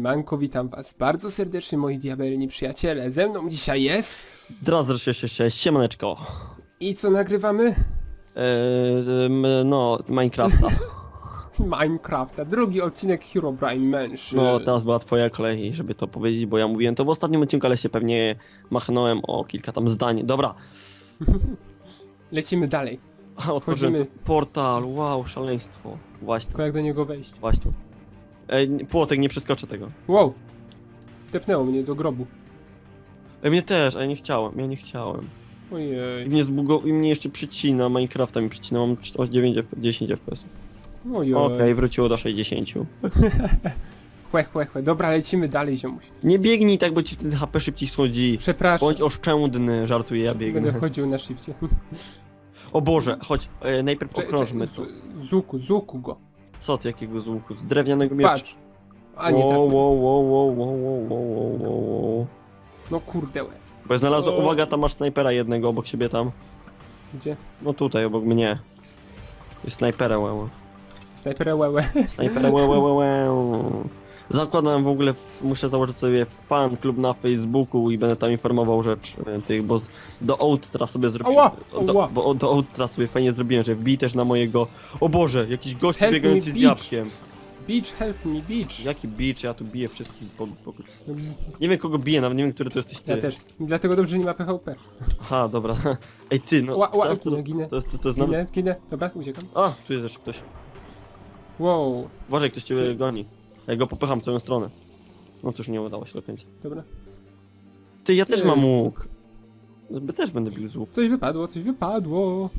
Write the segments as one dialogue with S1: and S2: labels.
S1: Siemanko, witam was bardzo serdecznie moi diabelni przyjaciele. Ze mną dzisiaj jest...
S2: Drazr 666, siemaneczko.
S1: I co nagrywamy?
S2: Em, no, Minecrafta.
S1: Minecrafta, drugi odcinek Herobrine Mansion.
S2: No, teraz była twoja kolej, żeby to powiedzieć, bo ja mówiłem to w ostatnim odcinku, ale się pewnie machnąłem o kilka tam zdań. Dobra,
S1: Lecimy dalej,
S2: a,
S1: Wchodzimy.
S2: tu portal, wow, szaleństwo. Właśnie,
S1: tylko jak do niego wejść.
S2: właśnie. Ej, nie- płotek, nie przeskoczę tego.
S1: Wow! Tepnęło mnie do grobu.
S2: Ej, mnie też, a ja nie chciałem, ja nie chciałem. I
S1: Ojej,
S2: mnie zbugo... i mnie jeszcze przycina, Minecrafta mi przycina, mam 4 9, F- 10 FPS.
S1: ojej.
S2: Okej, wróciło do 60.
S1: Chłe, chłe, chłe. Dobra, lecimy dalej, ziomuś.
S2: Nie biegnij tak, bo ci wtedy HP szybciej schodzi.
S1: Przepraszam,
S2: Bądź oszczędny, żartuję, ja biegnę.
S1: będę chodził na shifcie.
S2: O Boże, chodź, e, najpierw okrążmy
S1: z- Zuku, zuku go.
S2: Co ty, jakiego z łuku? Z drewnianego miecza.
S1: Patrz. A nie
S2: Wow, wow, wow, wow, wow, wow, wow, wow, wow.
S1: No kurde, łe.
S2: Bo ja znalazłem,
S1: O.
S2: uwaga, tam masz snajpera jednego obok siebie tam.
S1: Gdzie?
S2: No tutaj, obok mnie. Jest snajpera, łe,
S1: Snajpera łe, łe.
S2: Snajpera, łe, łe. Zakładam w ogóle, muszę założyć sobie fan klub na Facebooku i będę tam informował rzecz e, tych, bo z, do Outra sobie zrobiłem. Do, bo do Outra sobie fajnie zrobiłem, że wbij też na mojego. O Boże, jakiś gość
S1: Help me,
S2: biegający z
S1: bitch.
S2: jabłkiem.
S1: Beach, help me, beach.
S2: Jaki bicz, ja tu biję wszystkich. Po, po...
S1: No,
S2: Nie wiem kogo biję, nawet nie wiem, który to jesteś ty.
S1: Ja też. Dlatego dobrze że nie ma PHP.
S2: Aha, dobra. Ej ty, no
S1: Ła, ła,
S2: teraz to,
S1: ginę, ginę.
S2: to, jest, to, to jest nawet...
S1: Ginę, ginę. Dobra, uciekam.
S2: A, tu jest jeszcze ktoś.
S1: Wow,
S2: Uważaj, ktoś cię goni. Ja go popycham w całą stronę. No cóż, nie udało się do końca.
S1: dobra.
S2: Ty, ja też
S1: Ty.
S2: mam łuk. By też będę bił z łuku.
S1: Coś wypadło, coś wypadło.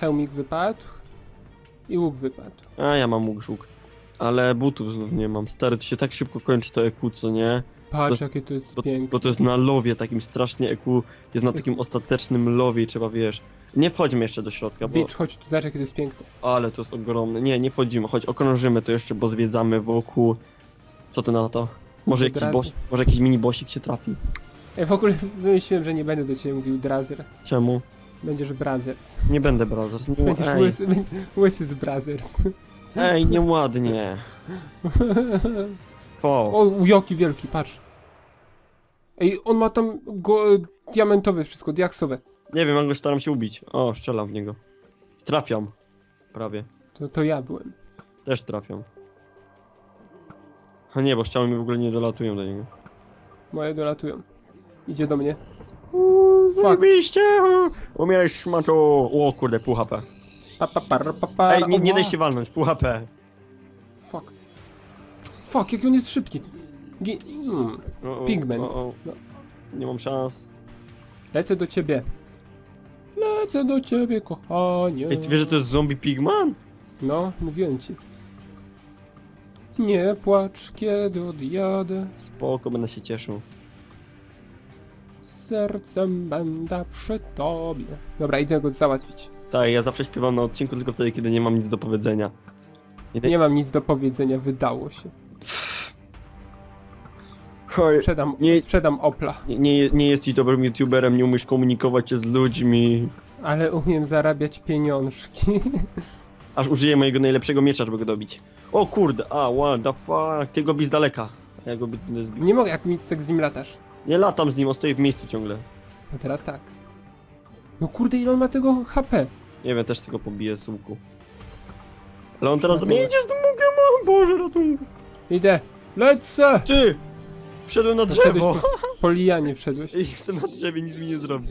S1: Hełmik wypadł. I łuk wypadł.
S2: A, ja mam łuk żółk. Ale butów znów nie mam. Stary, to się tak szybko kończy to EQ, co nie?
S1: Patrz, jakie to jest
S2: Bo,
S1: piękne.
S2: bo to jest na lowie, takim strasznie EQ. Jest na takim ostatecznym lowie i trzeba, wiesz... Nie wchodźmy jeszcze do środka, bo...
S1: Beach, chodź tu, zobacz, jakie to jest piękne.
S2: Ale to jest ogromne. Nie, nie wchodzimy, choć okrążymy to jeszcze, bo zwiedzamy wokół. Co ty na to? Może jakiś, boss, może jakiś mini bossik się trafi?
S1: Ja w ogóle wymyśliłem, że nie będę do ciebie mówił Drazer.
S2: Czemu?
S1: Będziesz Brazers.
S2: Nie będę Brothers. Nie,
S1: Będziesz
S2: ej,
S1: łysy, łysy z Brazers.
S2: ej, nieładnie.
S1: O, jaki wielki, patrz. Ej, on ma tam go, e, diamentowe wszystko, diaksowe.
S2: Nie wiem, go staram się ubić. O, strzelam w niego. Trafiam. Prawie.
S1: To, to ja byłem.
S2: Też trafiam. A nie, bo strzały mi w ogóle nie dolatują do niego.
S1: Moje dolatują. Idzie do mnie.
S2: Zajebiście! Umieraj szmaczu! O kurde, pół HP.
S1: Pa, pa, par, pa, pa,
S2: Ej, nie, nie daj się walnąć, pół HP.
S1: Fuck. Jaki on jest szybki. Gi mm.
S2: O, o,
S1: Pigmen.
S2: o, o.
S1: No.
S2: Nie mam szans.
S1: Lecę do ciebie. Lecę do ciebie, kochanie.
S2: Ej, ty wiesz, że to jest zombie pigman?
S1: No, mówiłem ci. Nie płacz, kiedy odjadę.
S2: Spoko, będę się cieszył.
S1: Sercem będę przy tobie. Dobra, idę go załatwić.
S2: Tak, ja zawsze śpiewam na odcinku tylko wtedy, kiedy nie mam nic do powiedzenia. Nie
S1: mam nic do powiedzenia, wydało się. Sprzedam,
S2: Nie-
S1: sprzedam Opla.
S2: nie, nie, nie jesteś dobrym youtuberem, nie umiesz komunikować się z ludźmi.
S1: Ale umiem zarabiać pieniążki.
S2: Aż użyję mojego najlepszego miecza, żeby go dobić. O kurde, a what the fuck, ty go bij z daleka. Ja go
S1: Nie mogę, jak mi tak z nim latasz.
S2: Nie latam z nim, on stoi w miejscu ciągle.
S1: No teraz tak. No kurde, ile on ma tego HP?
S2: Nie wiem, też tego pobiję z łuku. Ale on teraz do mnie idzie z tym łukiem, o Boże, ratunku.
S1: Idę. Lecę!
S2: Ty! Wszedłem na drzewo!
S1: po, po lianie wszedłeś.
S2: I jestem na drzewie, nic mi nie zrobi.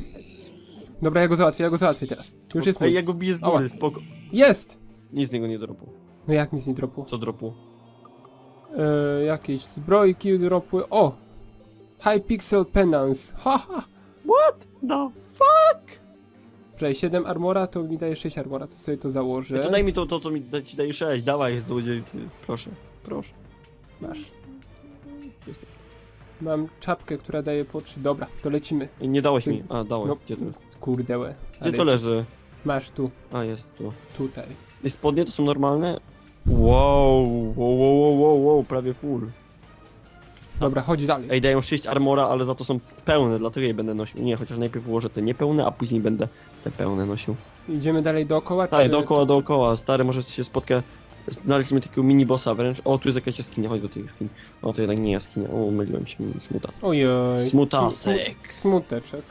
S1: Dobra, ja go załatwię, ja go załatwię teraz. Już jest
S2: Ej,
S1: mój.
S2: ja go biję z
S1: Ała.
S2: góry, spoko.
S1: Jest!
S2: Nic z niego nie dropło.
S1: No jak mi z niej dropło?
S2: Co dropło?
S1: E, jakieś zbrojki dropły. O! High Pixel Penance. Haha!
S2: What the fuck?
S1: Czekaj, 7 armora to mi daje 6 armora, to sobie to założę.
S2: Ej, to daj mi to, to co mi da, ci daje 6, dawaj złodziej, ty. Proszę, proszę.
S1: Masz. Mam czapkę, która daje po 3. Dobra, to lecimy.
S2: Ej, nie dałeś mi. A, dałeś.
S1: No,
S2: Gdzie to jest?
S1: kurde łe.
S2: Gdzie
S1: Ale
S2: to leży?
S1: Masz tu,
S2: A, jest tu.
S1: tutaj.
S2: I spodnie to są normalne? Wow, wow, wow, wow, wow, wow prawie full.
S1: Dobra, chodź dalej.
S2: Ej, dają 6 armora, ale za to są pełne, dlatego je będę nosił. Nie, chociaż najpierw ułożę te niepełne, a później będę te pełne nosił.
S1: Idziemy dalej dookoła.
S2: Tak,
S1: czy-
S2: dookoła, dookoła. Stary, może się spotka... Znaleźliśmy takiego mini bossa wręcz. O, tu jest jakaś jaskinia, chodź do tej jaskini. O, to jednak nie jaskinia. O, myliłem się, smutas.
S1: Ojej.
S2: Smutasek.
S1: Smuteczek.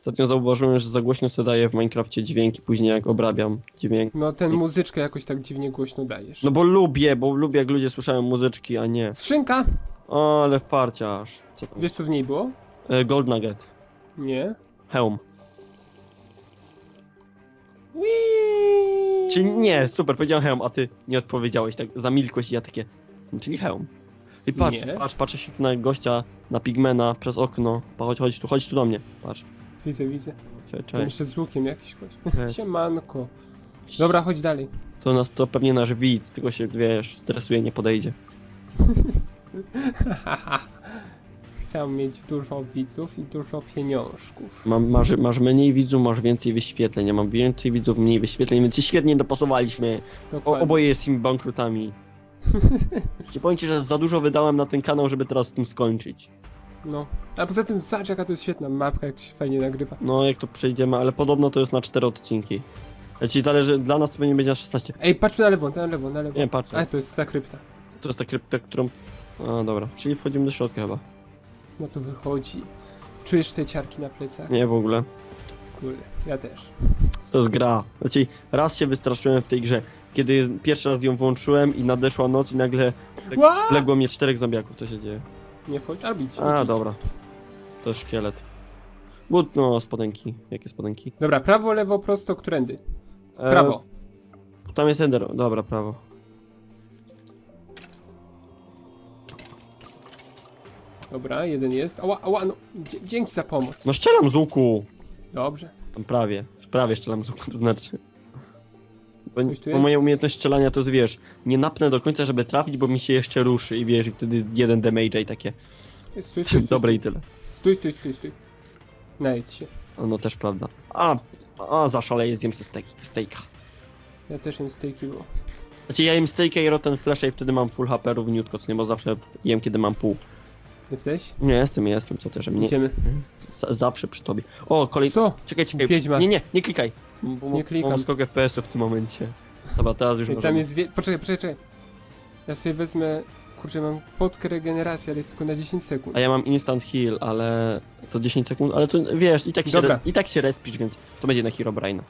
S2: Ostatnio zauważyłem, że za głośno sobie daję w Minecrafcie dźwięki, później jak obrabiam dźwięk.
S1: No ten muzyczkę jakoś tak dziwnie głośno dajesz.
S2: No bo lubię, bo lubię jak ludzie słyszają muzyczki, a nie.
S1: Skrzynka!
S2: O, ale farciarz. Co tam?
S1: Wiesz co w niej było?
S2: E, Gold Nugget.
S1: Nie.
S2: Hełm. Czyli nie, super, powiedziałem hełm, a ty nie odpowiedziałeś, tak zamilkłeś i ja takie, "No, czyli hełm. I patrz,
S1: Nie.
S2: patrz, patrzę się na gościa, na pigmena, przez okno, Pa, chodź, chodź tu, chodź tu do mnie, patrz.
S1: Widzę, widzę.
S2: Cześć,
S1: Tam
S2: cześć.
S1: jeszcze z łukiem jakiś gość.
S2: Cześć.
S1: Siemanko. Dobra, chodź dalej.
S2: To nas, to pewnie nasz widz, tylko się, wiesz, stresuje, nie podejdzie.
S1: Chcę mieć dużo widzów i dużo pieniążków.
S2: Mam, masz, masz mniej widzów, masz więcej wyświetleń, ja mam więcej widzów, mniej wyświetleń, więc się świetnie dopasowaliśmy. O,
S1: Dokładnie.
S2: oboje jesteśmy bankrutami. Ci powiem ci, że za dużo wydałem na ten kanał, żeby teraz z tym skończyć.
S1: No. A poza tym, zobacz jaka to jest świetna mapka, jak to się fajnie nagrywa.
S2: No, jak to przejdziemy, ale podobno to jest na cztery odcinki. Ja ci zależy, dla nas to będzie będzie na 16.
S1: Ej, patrz na lewo, na lewo, na lewo.
S2: Nie, patrzę.
S1: A, to jest ta krypta.
S2: To jest ta krypta, którą... A, dobra. Czyli wchodzimy do środka chyba.
S1: No to wychodzi. Czujesz te ciarki na plecach?
S2: Nie, w ogóle.
S1: Kurde, ja też.
S2: To jest gra. Znaczy, raz się wystraszyłem w tej grze, kiedy pierwszy raz ją włączyłem i nadeszła noc i nagle
S1: Ła!
S2: legło mnie czterech zombiaków. Co się dzieje?
S1: Nie wchodź, a bić.
S2: A,
S1: bić.
S2: dobra. To szkielet. But, no, spodenki. Jakie spodenki?
S1: Dobra, prawo, lewo, prosto, którędy?
S2: E,
S1: Prawo.
S2: Tam jest Ender. Dobra, prawo.
S1: Dobra, jeden jest. Ała, ała, no. dzie- Dzięki za pomoc.
S2: No strzelam z łuku!
S1: Dobrze.
S2: Tam prawie. Prawie strzelam z łuku, to znaczy. Bo,
S1: Coś tu
S2: bo
S1: jest?
S2: moja umiejętność strzelania to jest, wiesz, nie napnę do końca, żeby trafić, bo mi się jeszcze ruszy i wiesz, i wtedy jest jeden damage i takie.
S1: Stój, stój, stój.
S2: Dobre i tyle.
S1: Stój, stój, stój, stój. Najedź się.
S2: A No też prawda. A, a zaszaleję, zjem se steak, steaka.
S1: Ja też jem stejki, bo...
S2: Znaczy ja jem steaka i rotten flesh i wtedy mam full HP równiutko, co nie, bo zawsze jem kiedy mam pół.
S1: Jesteś?
S2: Nie, jestem, jestem, co też, nie,
S1: Idziemy.
S2: z- zawsze przy tobie. O, kolej,
S1: Co?
S2: czekaj, czekaj.
S1: Wiedźma.
S2: Nie, nie, nie klikaj. Bo,
S1: Nie klikam.
S2: Mam skok FPS-u w tym momencie. Dobra, teraz już
S1: Ej,
S2: możemy.
S1: Tam jest wie... Poczekaj, poczekaj, czekaj. Ja sobie wezmę... Kurczę, mam podkę regeneracji, ale jest tylko na 10 sekund.
S2: A ja mam instant heal, ale to 10 sekund, ale to wiesz, i tak się,
S1: Dobra.
S2: re, i tak się respisz, więc to będzie na Hero Braina.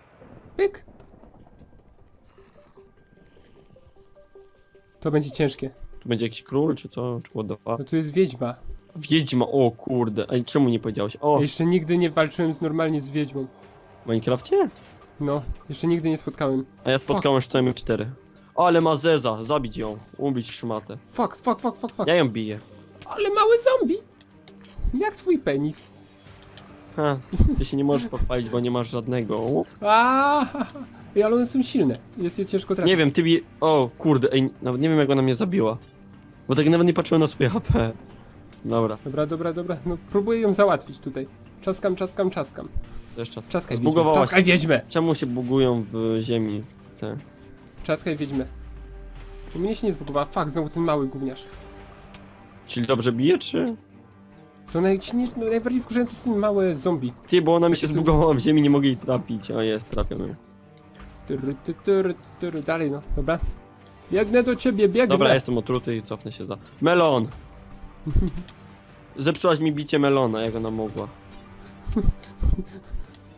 S1: Pyk. To będzie ciężkie.
S2: Tu będzie jakiś król, czy co, czy fuck?
S1: No tu jest wiedźma.
S2: Wiedźma, o kurde, Ej, czemu nie powiedziałeś? O,
S1: Ja jeszcze nigdy nie walczyłem z normalnie z wiedźmą.
S2: w Minecrafcie?
S1: No, jeszcze nigdy nie spotkałem.
S2: A ja spotkałem najmniej 4. O, ale ma Zeza, zabić ją, ubić szmatę.
S1: Fuck, fuck, fuck, fuck, fuck.
S2: Ja ją biję.
S1: Ale mały zombie! Jak twój penis.
S2: Ha, ty się nie możesz pochwalić, bo nie masz żadnego.
S1: Aaaa! Ale one są silne. Jest je ciężko trafić.
S2: Nie wiem, ty bi... O, kurde, ej, nawet nie wiem jak ona mnie zabiła. Bo tak nawet nie patrzyłem na swoje HP. Dobra,
S1: Dobra, dobra, dobra. No próbuję ją załatwić tutaj. Czaskam, czaskam, czaskam.
S2: to jest czas.
S1: Czaskaj wiedźmę.
S2: Zbugowałaś.
S1: Czaskaj wiedźmę!
S2: Czemu się bugują w ziemi? Te.
S1: Czaskaj wiedźmę. U mnie się nie zbugowała. Fuck, znowu ten mały gówniarz.
S2: Czyli dobrze bije, czy?
S1: To naj, nie, no, najbardziej wkurzające są małe zombie.
S2: Ty, bo ona mi się zbugowała w ziemi, nie mogę jej trafić. O, jest, trafiony.
S1: Tyry, ty, tyry, tyry. Dalej no, dobra. Biegnę do ciebie, biegnę!
S2: Dobra, jestem otruty i cofnę się za... Melon! Zepsułaś mi bicie melona, jak ona mogła.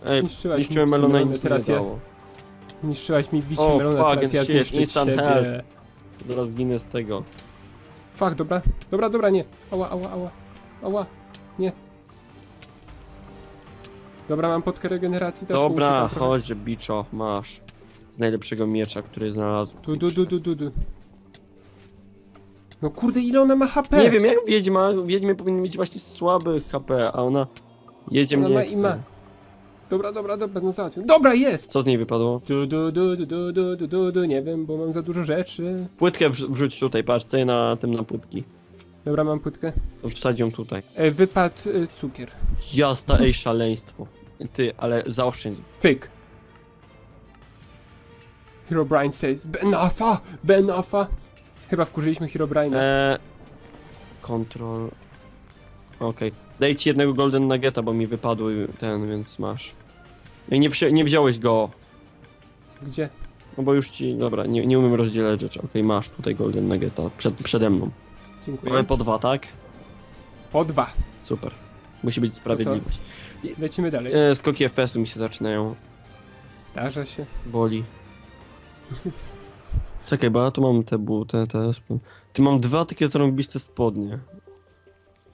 S2: Ej,
S1: Zniszczyłaś mi
S2: niszczyłem
S1: bicie
S2: melona i nic nie
S1: teraz ja-
S2: dało.
S1: Niszczyłaś mi bicie
S2: O,
S1: melona,
S2: fuck,
S1: teraz ja
S2: shit,
S1: zniszczę
S2: instant
S1: ciebie.
S2: help. Zaraz ginę z tego.
S1: Fuck, dobra. Dobra, dobra, nie. Ała, ała, ała. Ała. Nie. Dobra, mam podkę regeneracji, teraz
S2: Dobra,
S1: trochę-
S2: chodź, biczo, masz. Z najlepszego miecza, który znalazłem.
S1: Tu, du, du, du. No kurde, ile ona ma HP?
S2: Nie wiem, jak wiedźma, wiedźmy powinny mieć właśnie słaby HP, a ona jedzie
S1: Ona
S2: mnie
S1: ma i ma. Dobra, dobra, dobra, no załatwię. Dobra, jest!
S2: Co z niej wypadło?
S1: Du, du, du, du, du, du, du, du, du, nie wiem, bo mam za dużo rzeczy.
S2: Płytkę wrz- wrzuć tutaj, patrz, co na tym na płytki.
S1: Dobra, mam płytkę.
S2: Wsadź ją tutaj.
S1: E, wypadł e, cukier.
S2: Jazda, ej, szaleństwo. Ty, ale zaoszczędź.
S1: Pyk. Hero Brian says, Benafa, Benafa. Chyba wkurzyliśmy Hero Briana.
S2: Eee, control. Okej. Daj ci jednego golden nuggeta, bo mi wypadł ten, więc masz. Ej, nie, wsi- nie wziąłeś go.
S1: Gdzie?
S2: No bo już ci, dobra, nie, nie umiem rozdzielać rzeczy. Okej, masz tutaj Golden Nuggeta przed, przede mną.
S1: Dziękuję.
S2: Mamy po dwa, tak?
S1: Po dwa.
S2: Super. Musi być sprawiedliwość.
S1: Lecimy dalej.
S2: E, skoki FPS-u mi się zaczynają.
S1: Zdarza się.
S2: Boli. Czekaj, bo ja tu mam te buty, te... sp- Ty mam dwa takie zarąbiste spodnie.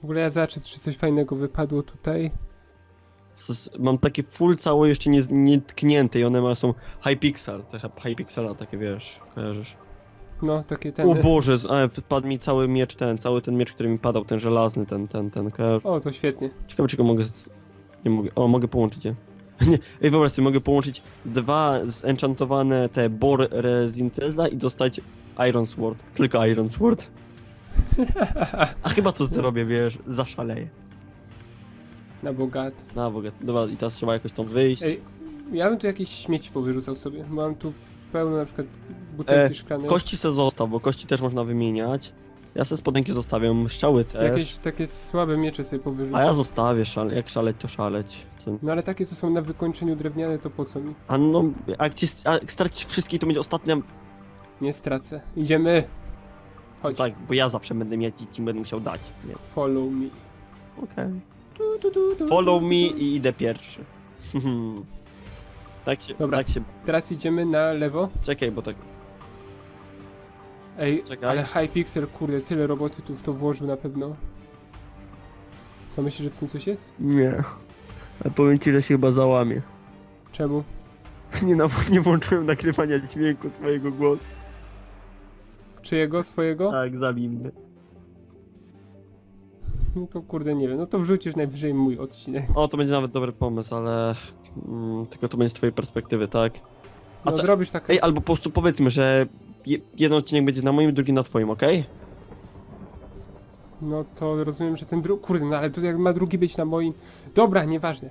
S1: W ogóle ja zobaczę, czy coś fajnego wypadło tutaj.
S2: S- Mam takie full całe jeszcze nie, nie tknięte i one ma, są high pixel, te high pixela takie wiesz, kojarzysz.
S1: No, takie ten.
S2: O Boże, z- wpadł mi cały miecz ten, cały ten miecz, który mi padał, ten żelazny, ten, ten, ten, kojarzysz.
S1: O, to świetnie.
S2: Ciekawe, czy go mogę. Z... Nie mogę. O, mogę połączyć je. Nie, ej, wyobraź sobie, mogę połączyć dwa zenchantowane te Bor Resintelda i dostać Iron Sword. Tylko Iron Sword. A chyba to zrobię, wiesz, zaszaleję.
S1: Na bogat.
S2: Na ogóle. Dobra, i teraz trzeba jakoś stąd wyjść.
S1: Ej, ja bym tu jakieś śmieci powyrzucał sobie. Mam tu pełno na przykład butelki
S2: E. Kości se zostaw, bo kości też można wymieniać. Ja se spodenki zostawiam, strzały też.
S1: Jakieś takie słabe miecze sobie powyrzucam.
S2: A ja zostawię, szale... jak szaleć to szaleć. To...
S1: No ale takie co są na wykończeniu drewniane to po co mi?
S2: A no, jak, ci, a jak stracić wszystkie to będzie ostatnia
S1: Nie stracę. Idziemy. Chodź.
S2: Tak, bo ja zawsze będę mieć i ci będę musiał dać. Nie.
S1: Follow me.
S2: Okej.
S1: Tu,
S2: Follow me i idę pierwszy. tak się,
S1: Dobra.
S2: tak się.
S1: Teraz idziemy na lewo.
S2: Czekaj, bo tak.
S1: Ej,
S2: Czekaj.
S1: ale Hypixel, kurde, tyle roboty tu w to włożył na pewno. Co myślisz, że w tym coś jest?
S2: Nie. A powiem ci, że się chyba załamie.
S1: Czemu?
S2: Nie, no, nie włączyłem nagrywania dźwięku swojego głosu.
S1: Czyjego? Swojego?
S2: Tak, zabij mnie.
S1: No to kurde nie wiem, no to wrzucisz najwyżej mój odcinek.
S2: O, to będzie nawet dobry pomysł, ale. Mm, tylko to będzie z twojej perspektywy, tak? A
S1: No
S2: to-
S1: zrobisz tak.
S2: Ej, albo po prostu powiedzmy, że jeden odcinek będzie na moim, drugi na twoim, okej?
S1: No to rozumiem, że ten drugi. Kurde, no ale to jak ma drugi być na moim. Dobra, nieważne.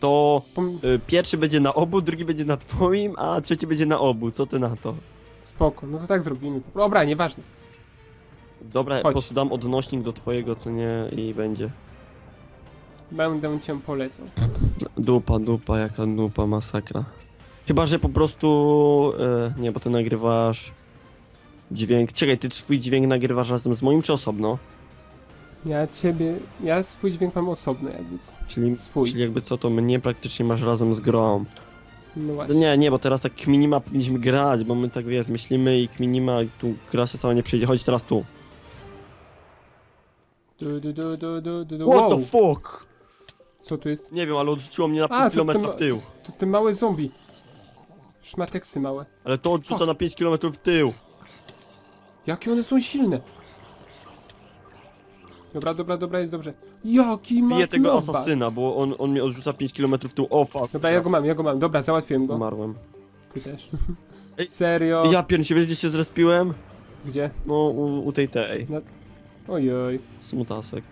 S2: To
S1: Pom...
S2: y, pierwszy będzie na obu, drugi będzie na twoim, a trzeci będzie na obu. Co ty na to?
S1: Spoko, no to tak zrobimy. Dobra, nieważne.
S2: Dobra, po
S1: Chodź.
S2: prostu dam odnośnik do twojego, co nie, i będzie.
S1: Będę cię polecał.
S2: Dupa, dupa, jaka dupa, masakra. Chyba, że po prostu... E, nie, bo ty nagrywasz... Dźwięk... Czekaj, ty swój dźwięk nagrywasz razem z moim, czy osobno?
S1: Ja ciebie. Ja swój dźwięk mam osobno, jakby co.
S2: Czyli,
S1: Swój.
S2: czyli jakby co, to mnie praktycznie masz razem z grą.
S1: No
S2: No
S1: właśnie.
S2: Nie, nie, bo teraz tak kminima powinniśmy grać, bo my tak, wiesz, myślimy i kminima i tu gra się sama nie przejdzie. Chodź teraz tu.
S1: Du, du, du, du, du, du, du.
S2: What
S1: Wow,
S2: the fuck?
S1: co tu jest?
S2: Nie wiem, ale odrzuciło mnie na pół
S1: A, to
S2: kilometra w tył.
S1: To te małe zombie. Szmateksy małe.
S2: Ale to odrzuca
S1: Fuck.
S2: na 5 kilometrów w tył.
S1: Jakie one są silne. Dobra, dobra, dobra, jest dobrze. Jaki ma
S2: Biję tego
S1: knockback.
S2: asasyna, bo on, on mnie odrzuca 5 kilometrów w tył. O fuck.
S1: Dobra, ja go mam, ja go mam. Dobra, załatwiłem go.
S2: Umarłem.
S1: Ty też.
S2: Ej,
S1: Serio?
S2: Ja piernicie, wiesz gdzie się zrespiłem?
S1: Gdzie?
S2: No, u, u tej tej.
S1: Ojoj.
S2: Smutasek.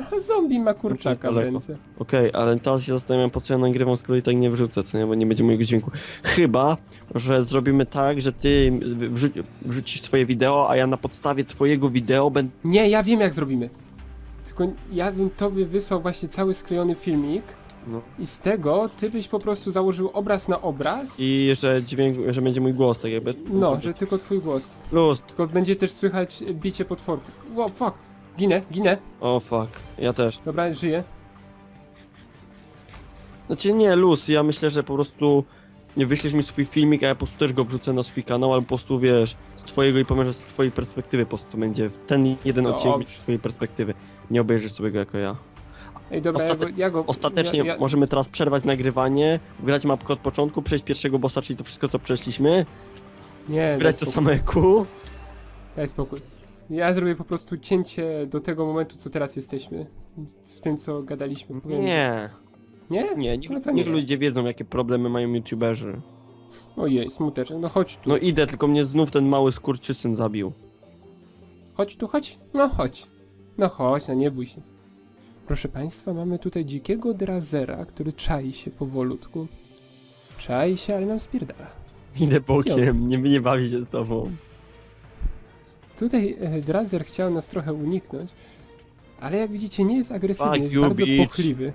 S1: Zombie ma kurczaka w ręce.
S2: Okej, ale teraz się zastanawiam, po co ja nagrywam, skoro i tak nie wrzucę, co nie, bo nie będzie mojego dźwięku. Chyba, że zrobimy tak, że ty wrzu wrzucisz twoje wideo, a ja na podstawie twojego wideo będę...
S1: Nie, ja wiem jak zrobimy. Tylko ja bym tobie wysłał właśnie cały sklejony filmik
S2: No.
S1: i z tego ty byś po prostu założył obraz na obraz.
S2: I że dźwięk, że będzie mój głos, tak jakby...
S1: No, że tylko twój głos.
S2: Plus.
S1: Tylko będzie też słychać bicie potworów. Wow, fuck. Ginę, ginę.
S2: O fuck, ja też.
S1: Dobra, żyję.
S2: Znaczy nie, luz, ja myślę, że po prostu nie wyślesz mi swój filmik, a ja po prostu też go wrzucę na swój kanał, albo po prostu wiesz, z twojego i powiem, że z twojej perspektywy po prostu będzie ten jeden
S1: No,
S2: odcinek
S1: dobrze.
S2: z twojej perspektywy. Nie obejrzysz sobie go jako ja.
S1: Ej, dobra,
S2: Ostate-
S1: ja, go, ja go...
S2: Ostatecznie
S1: ja, ja,
S2: możemy teraz przerwać nagrywanie, wgrać mapkę od początku, przejść pierwszego bossa, czyli to wszystko co przeszliśmy,
S1: Nie, daj
S2: zbierać to
S1: spokój.
S2: same EQ.
S1: Daj spokój. Ja zrobię po prostu cięcie do tego momentu, co teraz jesteśmy. W tym, co gadaliśmy. Powiem-
S2: Nie,
S1: Nie?
S2: nie, niech,
S1: No to
S2: niech
S1: nie.
S2: ludzie wiedzą jakie problemy mają youtuberzy.
S1: Ojej, smuteczek. No chodź tu.
S2: No idę, tylko mnie znów ten mały skurczysyn zabił.
S1: Chodź tu, chodź. No chodź. No chodź, no nie bój się. Proszę Państwa, mamy tutaj dzikiego drazera, który czai się powolutku. Czai się, ale nam spierdala.
S2: Idę bokiem, nie, nie bawi się z tobą.
S1: Tutaj e, drazer chciał nas trochę uniknąć, ale jak widzicie nie jest agresywny,
S2: Fuck
S1: jest
S2: you,
S1: bardzo
S2: bitch.
S1: płochliwy.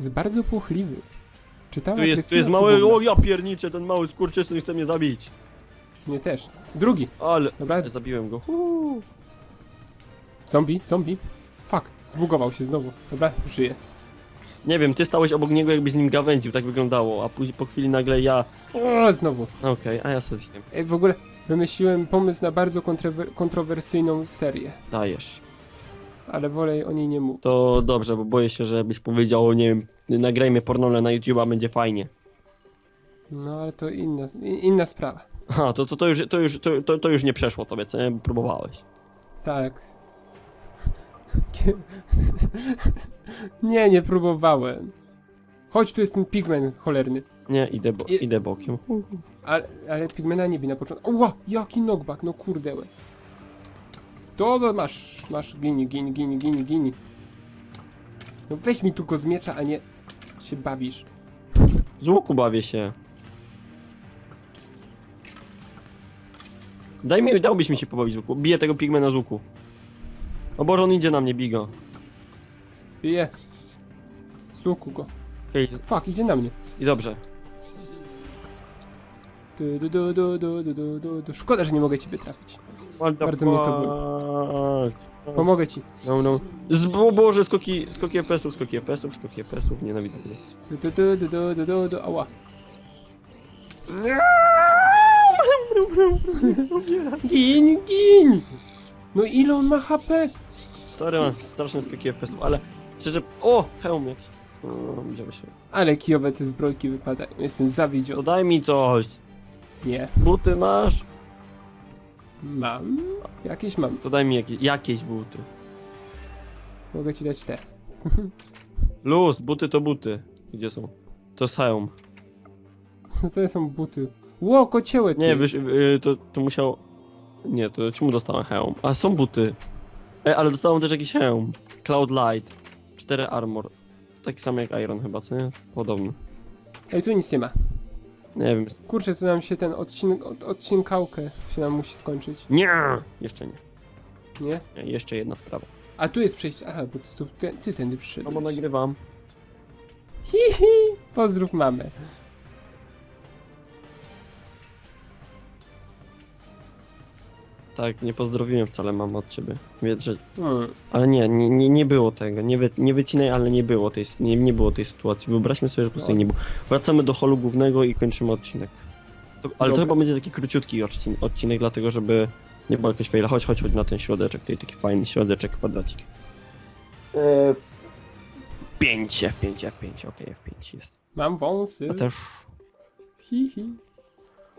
S1: Jest bardzo płochliwy. Czytała
S2: Tu jest, tu
S1: Krystyna
S2: jest mały, o ja pierniczę, ten mały skurczysyn chce mnie zabić.
S1: Mnie też. Drugi.
S2: Ale,
S1: Dobra,
S2: zabiłem go. Uuu.
S1: zombie, zombie. Fuck, zbugował się znowu. Dobra, żyje.
S2: Nie wiem, ty stałeś obok niego jakbyś z nim gawędził, tak wyglądało, a później po chwili nagle ja...
S1: O, znowu.
S2: Okej, a ja sobie zjem.
S1: Ej, w ogóle wymyśliłem pomysł na bardzo kontrower- kontrowersyjną serię,
S2: Dajesz.
S1: ale wolę o niej nie mówić.
S2: To dobrze, bo boję się, że byś powiedział, nie wiem, nagrajmy pornole na YouTube'a, będzie fajnie.
S1: No ale to inna, i- inna sprawa.
S2: Aha, to, to, to, już, to, już, to, to, to już nie przeszło tobie, co nie? Próbowałeś.
S1: Tak. Kie- nie, nie próbowałem. Chodź, tu jest ten pigmen cholerny.
S2: Nie, idę, bo, idę bokiem.
S1: Ale, ale pigmena nie bij na początku. Ła, jaki knockback, no kurdełe. Dobra, masz, masz, gini, gini, gini, gini, gini. No weź mi go z miecza, a nie się bawisz.
S2: Z łuku bawię się. Daj mi, dałbyś mi się pobawić z łuku. Biję tego pigmena z łuku. O Boże, on idzie na mnie, bigo.
S1: Bije. Słuku go.
S2: Okej,
S1: Fuck, idzie na mnie.
S2: i dobrze.
S1: Du, du, du, du, du, du, du, du, du. Szkoda, że nie mogę ciebie trafić. Bardzo mnie to
S2: fuck?
S1: Pomogę ci.
S2: No, no. Z, o Boże, skoki, skoki FPS-ów, skoki FPS-ów, skoki FPS-ów, nienawidzę tego.
S1: Du, du, du, du, du, du, du, du. Ała. Gin, gin! No ile on ma HP?
S2: Sorry, mam straszne skoki FPS-ów, ale... Szczerze... O! Hełm jakiś. O, widziałem się.
S1: Ale kijowe te zbrojki wypadają. Jestem
S2: To
S1: zawiedziony.
S2: daj mi coś.
S1: Nie.
S2: Buty masz?
S1: Mam? Jakieś mam.
S2: To daj mi jakieś, jakieś buty.
S1: Mogę ci dać te.
S2: Luz, buty to buty. Gdzie są? To hełm.
S1: No to są buty. Ło, kociełek.
S2: Nie, wyś, y, to, to musiał... Nie, to czemu dostałem hełm? A, są buty. E, ale dostałem też jakiś hełm. Cloud Light. 4 armor. Taki sam jak Iron chyba, co nie? Podobny.
S1: Ej, tu nic nie ma.
S2: Nie wiem.
S1: Kurczę, to nam się ten odcinek, od, odcinkałkę się nam musi skończyć.
S2: Nie! Jeszcze nie.
S1: Nie?
S2: nie jeszcze jedna sprawa.
S1: A tu jest przejście. Aha, bo ty, tu, ty, ty tędy
S2: No bo
S1: przyszedłeś.
S2: nagrywam.
S1: Hi, hi. Pozdrów mamę.
S2: Tak, nie pozdrowiłem wcale mam od ciebie. Wiedz, że...
S1: Hmm.
S2: Ale nie, nie, nie, nie było tego. Nie, wy, nie wycinaj, ale nie było tej, nie, nie było tej sytuacji. Wyobraźmy sobie, że po prostu nie było. Wracamy do holu głównego i kończymy odcinek. To, ale to chyba będzie taki króciutki odcinek, odcinek, dlatego żeby nie było jakoś faila. Chodź, chodź, chodź na ten środeczek, tutaj taki fajny środeczek, kwadracik.
S1: E,
S2: 5 F5, F5, okej, F5 jest.
S1: Mam wąsy.
S2: A też.
S1: Hi, hi.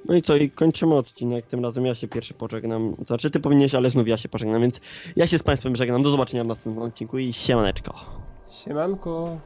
S2: No i co, i kończymy odcinek. Tym razem ja się pierwszy pożegnam. Znaczy, ty powinieneś, ale znów ja się pożegnam, więc ja się z Państwem żegnam. Do zobaczenia w następnym odcinku i siemaneczko.
S1: Siemanko.